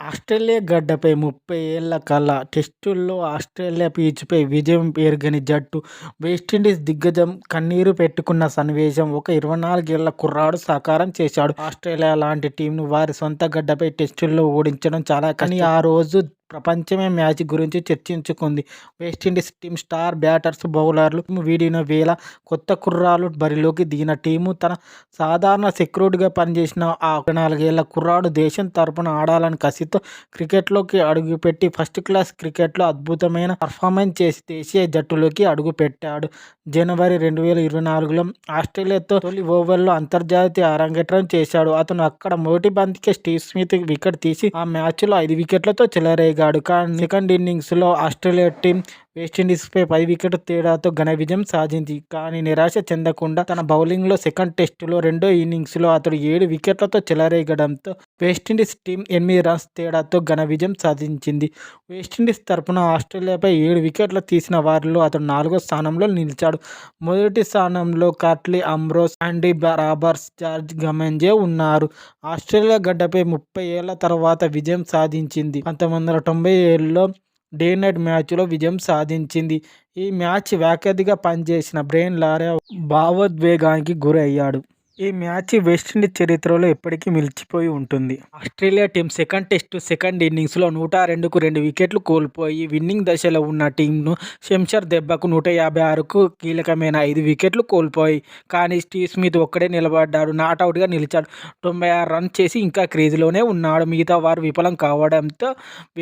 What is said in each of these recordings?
Australia గడ్డపై ముప్పై ఏళ్ళ కల టెస్టుల్లో ఆస్ట్రేలియా పీచ్పై విజయం ఎరగని జట్టు వెస్టిండీస్ దిగ్గజం కన్నీరు పెట్టుకున్న సన్నివేశం ఒక ఇరవై నాలుగేళ్ళ కుర్రాడు సాకారం చేశాడు. ఆస్ట్రేలియా లాంటి టీంను వారి సొంత గడ్డపై టెస్టుల్లో ఓడించడం చాలా కానీ ఆ రోజు ప్రపంచమే మ్యాచ్ గురించి చర్చించుకుంది. West Indies team star batters బౌలర్లు వీడిన వేళ కొత్త కుర్రాలు బరిలోకి దిగిన టీము తన సాధారణ సెక్యూరిటీగా పనిచేసిన ఆ నాలుగేళ్ళ కుర్రాడు దేశం తరపున ఆడాలని కసితో క్రికెట్లోకి అడుగుపెట్టి ఫస్ట్ క్లాస్ క్రికెట్లో అద్భుతమైన పర్ఫార్మెన్స్ చేసి దేశీయ జట్టులోకి అడుగుపెట్టాడు. జనవరి రెండు వేల ఇరవై నాలుగులో ఆస్ట్రేలియాతో తొలి ఓవర్లో అంతర్జాతీయ అరంగేట్రం చేశాడు. అతను అక్కడ మొదటి బంతికే స్టీవ్ స్మిత్ వికెట్ తీసి ఆ మ్యాచ్లో ఐదు వికెట్లతో చెలరేగా చెలరేగాడు కానీ సెకండ్ ఇన్నింగ్స్లో ఆస్ట్రేలియా టీం వెస్టిండీస్పై పది వికెట్ తేడాతో ఘన విజయం సాధించింది కానీ నిరాశ చెందకుండా తన బౌలింగ్లో సెకండ్ టెస్టులో రెండో ఇన్నింగ్స్లో అతడు ఏడు వికెట్లతో చెలరేగడంతో వెస్టిండీస్ టీం ఎనిమిది రన్స్ తేడాతో ఘన విజయం సాధించింది. వెస్టిండీస్ తరపున ఆస్ట్రేలియాపై ఏడు వికెట్లు తీసిన వారిలో అతడు నాలుగో స్థానంలో నిలిచాడు. మొదటి స్థానంలో కాట్లీ అమ్రోస్ అండీ రాబర్స్ జార్జ్ గమెంజే ఉన్నారు. ఆస్ట్రేలియా గడ్డపై ముప్పై ఏళ్ళ తర్వాత విజయం సాధించింది. పంతొమ్మిది వందల తొంభై ఏళ్ళలో డే నైట్ మ్యాచ్లో విజయం సాధించింది. ఈ మ్యాచ్ వ్యాఖ్యాతిగా పనిచేసిన బ్రెయిన్ లారా భావోద్వేగానికి గురయ్యాడు. ఈ మ్యాచ్ వెస్టిండీస్ చరిత్రలో ఎప్పటికీ నిలిచిపోయి ఉంటుంది. Australia team second test second ఇన్నింగ్స్లో నూట రెండుకు రెండు వికెట్లు కోల్పోయి విన్నింగ్ దశలో ఉన్న టీంను శంషర్ దెబ్బకు నూట యాభై ఆరుకు కీలకమైన ఐదు వికెట్లు కోల్పోయి కానీ స్టీవ్ స్మిత్ ఒక్కడే నిలబడ్డాడు. నాట్అవుట్గా నిలిచాడు. తొంభై ఆరు రన్ చేసి ఇంకా క్రీజ్లోనే ఉన్నాడు. మిగతా వారు విఫలం కావడంతో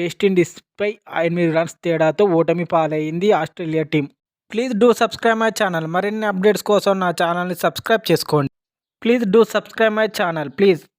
వెస్టిండీస్పై ఎనిమిది రన్స్ తేడాతో ఓటమి పాలైంది Australia team. Please do subscribe my channel. మరిన్ని అప్డేట్స్ కోసం నా ఛానల్ని సబ్స్క్రైబ్ చేసుకోండి. Please do subscribe my channel please